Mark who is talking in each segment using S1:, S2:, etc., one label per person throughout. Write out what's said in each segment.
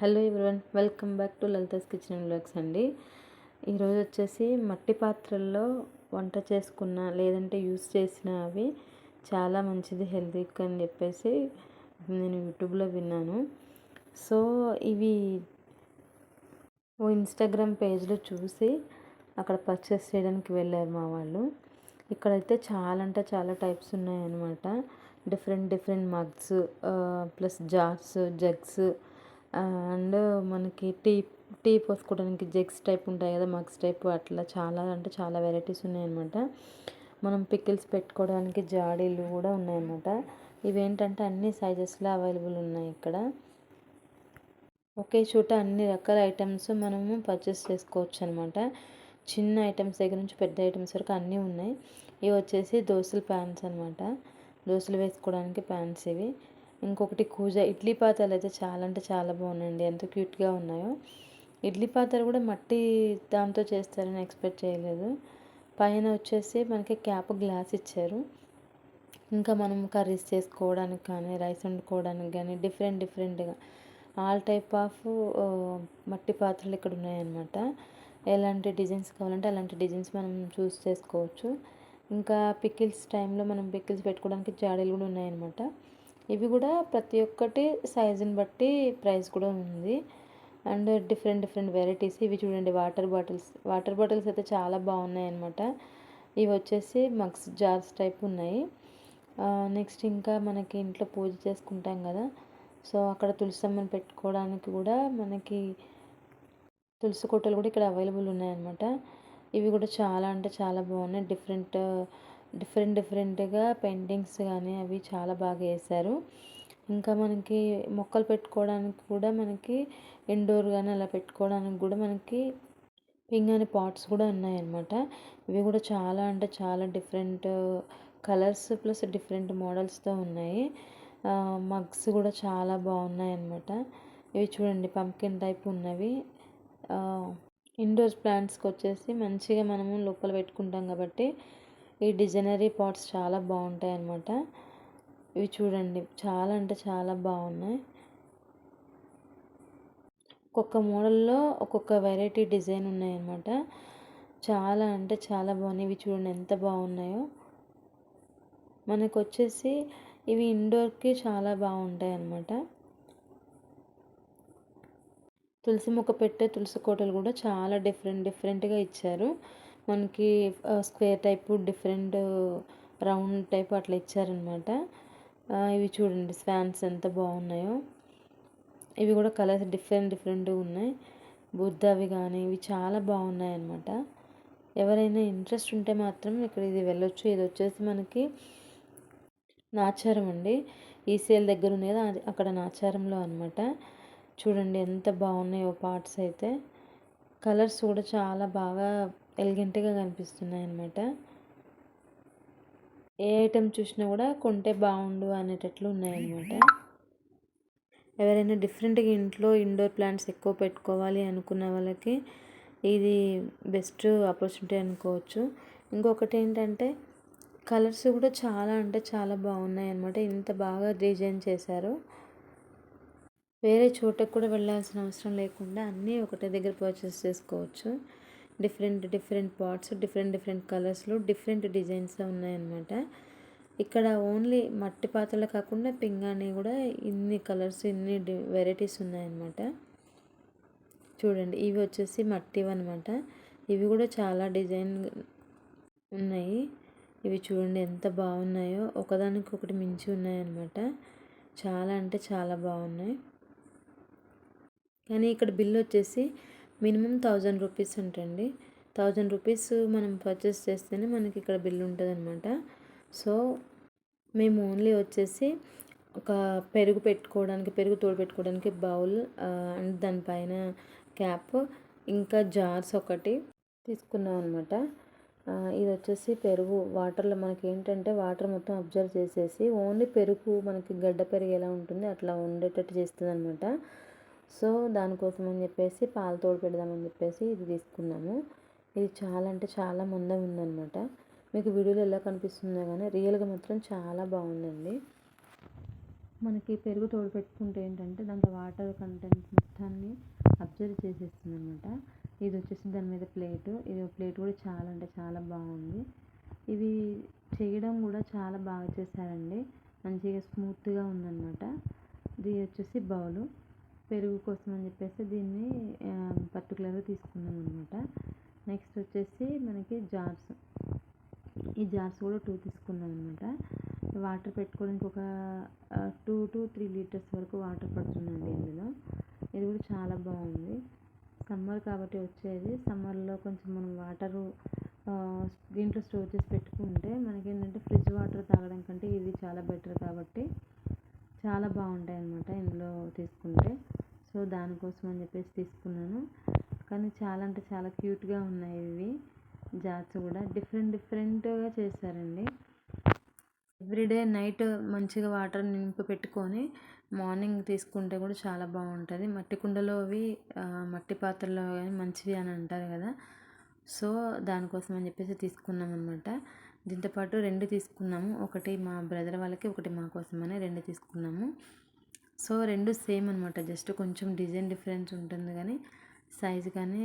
S1: Hello everyone welcome back to Lalitha's kitchen blogs అండి. ఈరోజు వచ్చేసి మట్టి పాత్రల్లో వంట చేసుకున్న లేదంటే యూస్ చేసిన అవి చాలా మంచిది హెల్తీకి అని చెప్పేసి నేను యూట్యూబ్లో విన్నాను. సో ఇవి ఓ ఇన్స్టాగ్రామ్ పేజ్లో చూసి అక్కడ పర్చేస్ చేయడానికి వెళ్ళారు మా వాళ్ళు. ఇక్కడైతే చాలా అంటే చాలా టైప్స్ ఉన్నాయన్నమాట. Different different mugs plus jars jugs and మనకి టీ టీ పోసుకోవడానికి జగ్స్ టైప్ ఉంటాయి కదా మగ్స్ టైప్ అట్లా చాలా అంటే చాలా వెరైటీస్ ఉన్నాయన్నమాట. మనం పికిల్స్ పెట్టుకోవడానికి జాడీలు కూడా ఉన్నాయన్నమాట. ఇవేంటంటే అన్ని సైజెస్లో అవైలబుల్ ఉన్నాయి ఇక్కడ. ఒకే చోట అన్ని రకాల ఐటమ్స్ మనము పర్చేస్ చేసుకోవచ్చు అనమాట చిన్న ఐటమ్స్ దగ్గర నుంచి పెద్ద ఐటమ్స్ వరకు అన్నీ ఉన్నాయి. ఇవి వచ్చేసి దోశల ప్యాన్స్ అనమాట దోశలు వేసుకోవడానికి ప్యాన్స్ ఇవి. ఇంకొకటి కూజ. ఇడ్లీ పాత్రలు అయితే చాలా అంటే చాలా బాగున్నాయండి. ఎంత క్యూట్గా ఉన్నాయో. ఇడ్లీ పాత్ర కూడా మట్టి దాంతో చేస్తారని ఎక్స్పెక్ట్ చేయలేదు. పైన వచ్చేసి మనకి క్యాప్ గ్లాస్ ఇచ్చారు. ఇంకా మనం కర్రీస్ చేసుకోవడానికి కానీ రైస్ వండుకోవడానికి కానీ డిఫరెంట్ డిఫరెంట్గా ఆల్ టైప్ ఆఫ్ మట్టి పాత్రలు ఇక్కడ ఉన్నాయన్నమాట. ఎలాంటి డిజైన్స్ కావాలంటే అలాంటి డిజైన్స్ మనం చూస్ చేసుకోవచ్చు. ఇంకా పికిల్స్ టైంలో మనం పికిల్స్ పెట్టుకోవడానికి జాడీలు కూడా ఉన్నాయన్నమాట. ఇవి కూడా ప్రతి ఒక్కటి సైజుని బట్టి ప్రైస్ కూడా ఉంది. అండ్ డిఫరెంట్ డిఫరెంట్ వెరైటీస్ ఇవి చూడండి వాటర్ బాటిల్స్. వాటర్ బాటిల్స్ అయితే చాలా బాగున్నాయి అనమాట ఇవి వచ్చేసి మగ్స్ జార్స్ టైప్ ఉన్నాయి. నెక్స్ట్ ఇంకా మనకి ఇంట్లో పూజ చేసుకుంటాం కదా. సో అక్కడ తులసమ్మని పెట్టుకోవడానికి కూడా మనకి తులసి కొట్టలు కూడా ఇక్కడ అవైలబుల్ ఉన్నాయన్నమాట. ఇవి కూడా చాలా అంటే చాలా బాగున్నాయి. డిఫరెంట్ డిఫరెంట్ డిఫరెంట్గా పెయింటింగ్స్ కానీ అవి చాలా బాగా వేశారు. ఇంకా మనకి మొక్కలు పెట్టుకోవడానికి కూడా మనకి ఇండోర్ కానీ అలా పెట్టుకోవడానికి కూడా మనకి పింగాని పాట్స్ కూడా ఉన్నాయన్నమాట. ఇవి కూడా చాలా అంటే చాలా డిఫరెంట్ కలర్స్ ప్లస్ డిఫరెంట్ మోడల్స్తో ఉన్నాయి. మగ్స్ కూడా చాలా బాగున్నాయి అన్నమాట ఇవి చూడండి పంకిన్ టైప్ ఉన్నవి. ఇండోర్ ప్లాంట్స్కి వచ్చేసి మంచిగా మనము లోపల పెట్టుకుంటాం కాబట్టి ఈ డిజైనరీ పాట్స్ చాలా బాగుంటాయి అన్నమాట. ఇవి చూడండి. చాలా అంటే చాలా బాగున్నాయి. ఒక్కొక్క మోడల్లో ఒక్కొక్క వెరైటీ డిజైన్ ఉన్నాయన్నమాట చాలా అంటే చాలా బాగున్నాయి. ఇవి చూడండి ఎంత బాగున్నాయో. మనకు వచ్చేసి ఇవి ఇండోర్కి చాలా బాగుంటాయి అన్నమాట. తులసి మొక్క పెట్టే తులసి కోటలు కూడా చాలా డిఫరెంట్ డిఫరెంట్గా ఇచ్చారు. మనకి square type different round type అట్లా ఇచ్చారనమాట. ఇవి చూడండి ఫ్యాన్స్ ఎంత బాగున్నాయో. ఇవి కూడా కలర్స్ డిఫరెంట్ డిఫరెంట్గా ఉన్నాయి. బుద్ధవి కానీ ఇవి చాలా బాగున్నాయి అన్నమాట ఎవరైనా ఇంట్రెస్ట్ ఉంటే మాత్రం ఇక్కడ ఇది వెళ్ళొచ్చు. ఇది వచ్చేసి మనకి నాచారం అండి ఈసీఎల్ దగ్గర ఉండేది అక్కడ నాచారంలో అనమాట. చూడండి ఎంత బాగున్నాయో పార్ట్స్ అయితే. కలర్స్ కూడా చాలా బాగా ఎలిగెంట్గా కనిపిస్తున్నాయి అన్నమాట ఏ ఐటెం చూసినా కూడా కొంటే బాగుండు అనేటట్లు ఉన్నాయన్నమాట. ఎవరైనా డిఫరెంట్గా ఇంట్లో ఇండోర్ ప్లాంట్స్ ఎక్కువ పెట్టుకోవాలి అనుకున్న వాళ్ళకి ఇది బెస్ట్ ఆపర్చునిటీ అనుకోవచ్చు. ఇంకొకటి ఏంటంటే కలర్స్ కూడా చాలా అంటే చాలా బాగున్నాయి అనమాట ఇంత బాగా డిజైన్ చేశారు. వేరే చోటకు కూడా వెళ్ళాల్సిన అవసరం లేకుండా అన్నీ ఒకటే దగ్గర పర్చేస్ చేసుకోవచ్చు. Different different parts different different కలర్స్లో డిఫరెంట్ డిజైన్స్ ఉన్నాయన్నమాట. ఇక్కడ ఓన్లీ మట్టి పాత్రలు కాకుండా పింగాణి కూడా ఇన్ని కలర్స్ ఇన్ని వెరైటీస్ ఉన్నాయన్నమాట. చూడండి ఇవి వచ్చేసి మట్టివి అనమాట ఇవి కూడా చాలా డిజైన్ ఉన్నాయి. ఇవి చూడండి ఎంత బాగున్నాయో. ఒకదానికి ఒకటి మించి ఉన్నాయన్నమాట. చాలా అంటే చాలా బాగున్నాయి. కానీ ఇక్కడ బిల్ వచ్చేసి మినిమం థౌజండ్ రూపీస్ ఉంటుంది థౌజండ్ రూపీస్ మనం పర్చేస్ చేస్తేనే మనకి ఇక్కడ బిల్ ఉంటుంది అనమాట సో మేము ఓన్లీ వచ్చేసి ఒక పెరుగు పెట్టుకోవడానికి పెరుగు తోడు పెట్టుకోవడానికి బౌల్ అండ్ దానిపైన క్యాప్ ఇంకా జార్స్ ఒకటి తీసుకున్నాం అనమాట ఇది వచ్చేసి పెరుగు వాటర్లో మనకి ఏంటంటే వాటర్ మొత్తం అబ్జర్వ్ చేసేసి ఓన్లీ పెరుగు మనకి గడ్డ పెరుగు ఎలా ఉంటుంది అట్లా ఉండేటట్టు చేస్తుంది అనమాట సో దానికోసం అని చెప్పేసి పాలు తోడు పెడదామని చెప్పేసి ఇది తీసుకున్నాము. ఇది చాలా అంటే చాలా మందంగా ఉందన్నమాట. మీకు వీడియోలో ఎలా కనిపిస్తుందో కానీ రియల్గా మాత్రం చాలా బాగుందండి. మనకి పెరుగు తోడు పెట్టుకుంటే ఏంటంటే దాంట్లో వాటర్ కంటెంట్ మొత్తాన్ని అబ్జర్వ్ చేసేస్తుంది అనమాట ఇది వచ్చేసి దాని మీద ప్లేటు. ఇది ప్లేట్ కూడా చాలా అంటే చాలా బాగుంది. ఇవి చేయడం కూడా చాలా బాగా చేశారండి. మంచిగా స్మూత్గా ఉందన్నమాట. ఇది వచ్చేసి బౌలు. పెరుగు కోసం అని చెప్పేసి దీన్ని పర్టికులర్గా తీసుకున్నాం అనమాట నెక్స్ట్ వచ్చేసి మనకి జార్స్. ఈ జార్స్ కూడా టూ తీసుకున్నాం అనమాట వాటర్ పెట్టుకోవడానికి ఒక టూ టు త్రీ లీటర్స్ వరకు వాటర్ పడుతుందండి ఇందులో. ఇది కూడా చాలా బాగుంది. సమ్మర్ కాబట్టి వచ్చేది. సమ్మర్లో కొంచెం మనం వాటరు దీంట్లో స్టోర్ చేసి పెట్టుకుంటే మనకి ఏంటంటే ఫ్రిడ్జ్ వాటర్ తాగడం కంటే ఇది చాలా బెటర్ కాబట్టి చాలా బాగుంటాయి అన్నమాట ఇందులో తీసుకుంటే. సో దానికోసం అని చెప్పేసి తీసుకున్నాను. కానీ చాలా అంటే చాలా క్యూట్గా ఉన్నాయి ఇవి. జార్స్ కూడా. డిఫరెంట్ డిఫరెంట్గా చేశారండి. ఎవ్రీడే నైట్ మంచిగా వాటర్ నింపి పెట్టుకొని మార్నింగ్ తీసుకుంటే కూడా చాలా బాగుంటుంది. మట్టి కుండలో అవి మట్టి పాత్రలో కానీ మంచివి అని అంటారు కదా. సో దానికోసం అని చెప్పేసి తీసుకున్నాం అనమాట దీంతోపాటు రెండు తీసుకున్నాము. ఒకటి మా బ్రదర్ వాళ్ళకి ఒకటి మా కోసమని రెండు తీసుకున్నాము. సో రెండు సేమ్ అనమాట జస్ట్ కొంచెం డిజైన్ డిఫరెన్స్ ఉంటుంది కానీ సైజ్ కానీ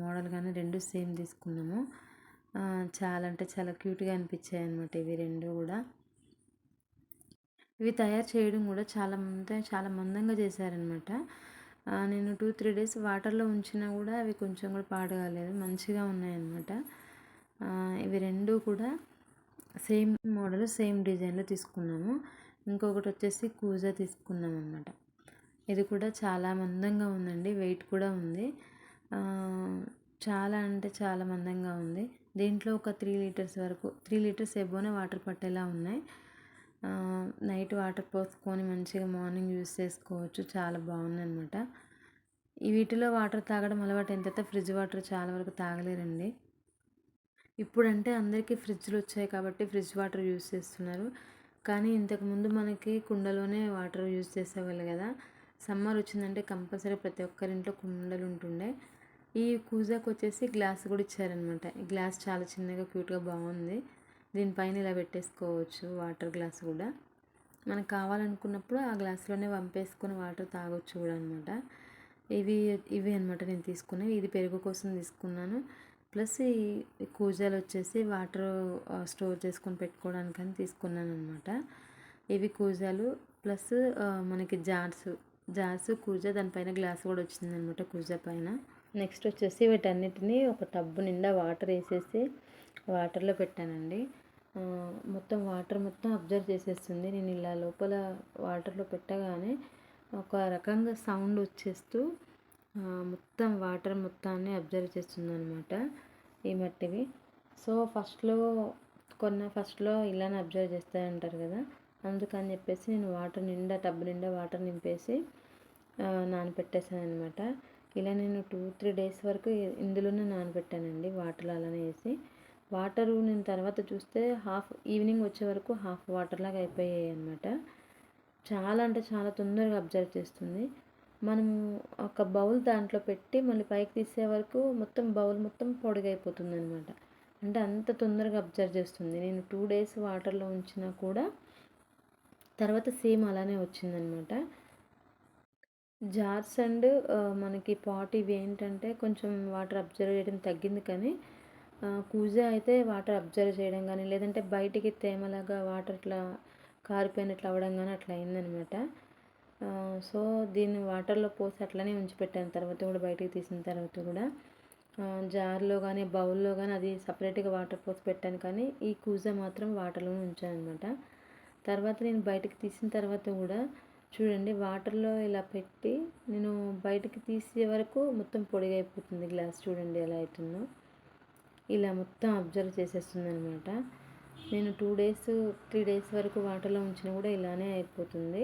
S1: మోడల్ కానీ రెండు సేమ్ తీసుకున్నాము. చాలా అంటే చాలా క్యూట్గా అనిపించాయి అనమాట ఇవి రెండు కూడా. ఇవి తయారు చేయడం కూడా చాలా మంది చాలా మందంగా చేశారనమాట నేను టూ త్రీ డేస్ వాటర్లో ఉంచినా కూడా అవి కొంచెం కూడా పాడు కాలేదు. మంచిగా ఉన్నాయన్నమాట. ఇవి రెండు కూడా సేమ్ మోడల్ సేమ్ డిజైన్లో తీసుకున్నాము. ఇంకొకటి వచ్చేసి కూజా తీసుకున్నాం అనమాట ఇది కూడా చాలా మందంగా ఉందండి. వెయిట్ కూడా ఉంది. చాలా అంటే చాలా మందంగా ఉంది. దీంట్లో ఒక త్రీ లీటర్స్ వరకు త్రీ లీటర్స్ ఎబోనే వాటర్ పట్టేలా ఉన్నాయి. నైట్ వాటర్ పోసుకొని మంచిగా మార్నింగ్ యూస్ చేసుకోవచ్చు. చాలా బాగుంది అనమాట ఈ వీటిలో వాటర్ తాగడం అలవాటు ఎంత ఫ్రిడ్జ్ వాటర్ చాలా వరకు తాగలేరండి. ఇప్పుడంటే అందరికీ ఫ్రిడ్జ్లు వచ్చాయి కాబట్టి ఫ్రిడ్జ్ వాటర్ యూస్ చేస్తున్నారు. కానీ ఇంతకుముందు మనకి కుండలోనే వాటర్ యూజ్ చేసేవాళ్ళు కదా. సమ్మర్ వచ్చిందంటే కంపల్సరీ ప్రతి ఒక్కరింట్లో కుండలు ఉంటుండే. ఈ కూజాకు వచ్చేసి గ్లాస్ కూడా ఇచ్చారనమాట ఈ గ్లాస్ చాలా చిన్నగా క్యూట్గా బాగుంది. దీనిపైన ఇలా పెట్టేసుకోవచ్చు వాటర్ గ్లాస్ కూడా. మనకు కావాలనుకున్నప్పుడు ఆ గ్లాస్లోనే పంపేసుకొని వాటర్ తాగొచ్చు కూడా అనమాట ఇవి ఇవి అనమాట నేను తీసుకున్నవి. ఇది పెరుగు కోసం తీసుకున్నాను. ప్లస్ ఈ కూజాలు వచ్చేసి వాటర్ స్టోర్ చేసుకొని పెట్టుకోవడానికి అని తీసుకున్నాను అనమాట ఇవి కూజాలు ప్లస్ మనకి జార్స్ జార్స్ కూజా దానిపైన గ్లాస్ కూడా వచ్చిందనమాట కూజా పైన. నెక్స్ట్ వచ్చేసి వీటన్నిటిని ఒక టబ్బు నిండా వాటర్ వేసేసి వాటర్లో పెట్టానండి. మొత్తం వాటర్ మొత్తం అబ్జర్వ్ చేసేస్తుంది. నేను ఇలా లోపల వాటర్లో పెట్టగానే ఒక రకంగా సౌండ్ వచ్చేస్తూ మొత్తం వాటర్ మొత్తాన్ని అబ్జర్వ్ చేస్తుంది అనమాట ఈ మట్టివి. సో ఫస్ట్లో కొన్న ఫస్ట్లో ఇలానే అబ్జర్వ్ చేస్తాయంటారు కదా అందుకని చెప్పేసి నేను వాటర్ నిండా టబ్ నిండా వాటర్ నింపేసి నానపెట్టేసాను అనమాట ఇలా నేను టూ త్రీ డేస్ వరకు ఇందులోనే నానబెట్టానండి వాటర్ అలానే వేసి. వాటర్ నేను తర్వాత చూస్తే హాఫ్ ఈవినింగ్ వచ్చే వరకు హాఫ్ వాటర్ లాగా అయిపోయాయి అనమాట చాలా అంటే చాలా తొందరగా అబ్జర్వ్ చేస్తుంది. మనం ఒక బౌల్ దాంట్లో పెట్టి మళ్ళీ పైకి తీసే వరకు మొత్తం బౌల్ మొత్తం పొడిగైపోతుంది అనమాట అంటే అంత తొందరగా అబ్జర్వ్ చేస్తుంది. నేను టూ డేస్ వాటర్లో ఉంచినా కూడా తర్వాత సేమ్ అలానే వచ్చిందనమాట జార్స్ అండ్ మనకి పాట్ ఇవి ఏంటంటే కొంచెం వాటర్ అబ్జర్వ్ చేయడం తగ్గింది కానీ కూజా అయితే వాటర్ అబ్జర్వ్ చేయడం కానీ లేదంటే బయటికి తేమలాగా వాటర్ ఇట్లా కారిపోయినట్లు అవ్వడం కానీ అట్లా అయిందనమాట సో దీన్ని వాటర్లో పోసి అట్లనే ఉంచి పెట్టాను. తర్వాత కూడా బయటికి తీసిన తర్వాత కూడా జార్లో కానీ బౌల్లో కానీ అది సపరేట్గా వాటర్ పోసి పెట్టాను. కానీ ఈ కూజా మాత్రం వాటర్లోనే ఉంచాను అనమాట తర్వాత నేను బయటకు తీసిన తర్వాత కూడా చూడండి వాటర్లో ఇలా పెట్టి నేను బయటకు తీసే వరకు మొత్తం పొడిగా అయిపోతుంది గ్లాస్. చూడండి ఎలా అవుతుందో ఇలా మొత్తం అబ్జర్వ్ చేసేస్తుంది అనమాట నేను టూ డేస్ త్రీ డేస్ వరకు వాటర్లో ఉంచినా కూడా ఇలానే అయిపోతుంది.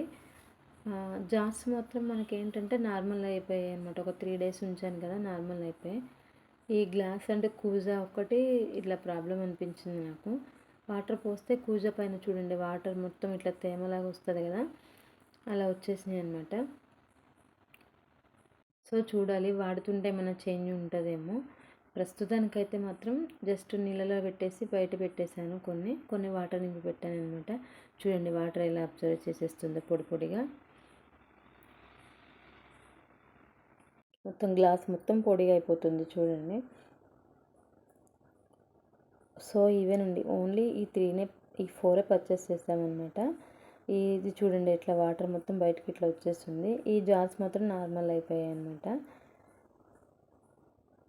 S1: జాస్ మాత్రం మనకి ఏంటంటే నార్మల్ అయిపోయాయి అనమాట ఒక త్రీ డేస్ ఉంచాను కదా నార్మల్ అయిపోయాయి. ఈ గ్లాస్ అంటే కూజా ఒకటి ఇట్లా ప్రాబ్లం అనిపించింది నాకు. వాటర్ పోస్తే కూజా పైన చూడండి వాటర్ మొత్తం ఇట్లా తేమలాగా వస్తుంది కదా అలా వచ్చేసినాయి అనమాట సో చూడాలి వాడుతుంటే ఏమైనా చేంజ్ ఉంటుందేమో. ప్రస్తుతానికైతే మాత్రం జస్ట్ నీళ్ళలో పెట్టేసి బయట పెట్టేశాను కొన్ని. కొన్ని వాటర్ నింపి పెట్టాను అనమాట చూడండి వాటర్ ఎలా అబ్జర్వ్ చేసేస్తుందో పొడి పొడిగా. మొత్తం గ్లాస్ మొత్తం పొడిగా అయిపోతుంది చూడండి. సో ఇవేనండి. ఓన్లీ ఈ త్రీనే ఈ ఫోరే పర్చేస్ చేస్తామన్నమాట. ఇది చూడండి ఇట్లా వాటర్ మొత్తం బయటకి ఇట్లా వచ్చేస్తుంది. ఈ జార్స్ మాత్రం నార్మల్ అయిపోయాయి అనమాట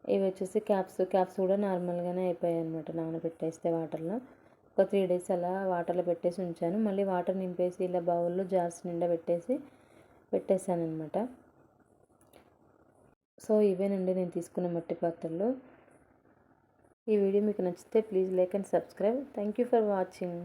S1: ఇవి వచ్చేసి క్యాప్స్ క్యాప్స్ కూడా నార్మల్గానే అయిపోయాయి అనమాట నానబెట్టేస్తే వాటర్లో. ఒక త్రీ డేస్ అలా వాటర్లో పెట్టేసి ఉంచాను. మళ్ళీ వాటర్ నింపేసి ఇలా బౌల్లో జార్స్ నిండా పెట్టేసి పెట్టేశాను అనమాట సో ఇవేనండి నేను తీసుకున్న మట్టి పాత్రలు ఈ వీడియో మీకు నచ్చితే please like and subscribe. Thank you for watching.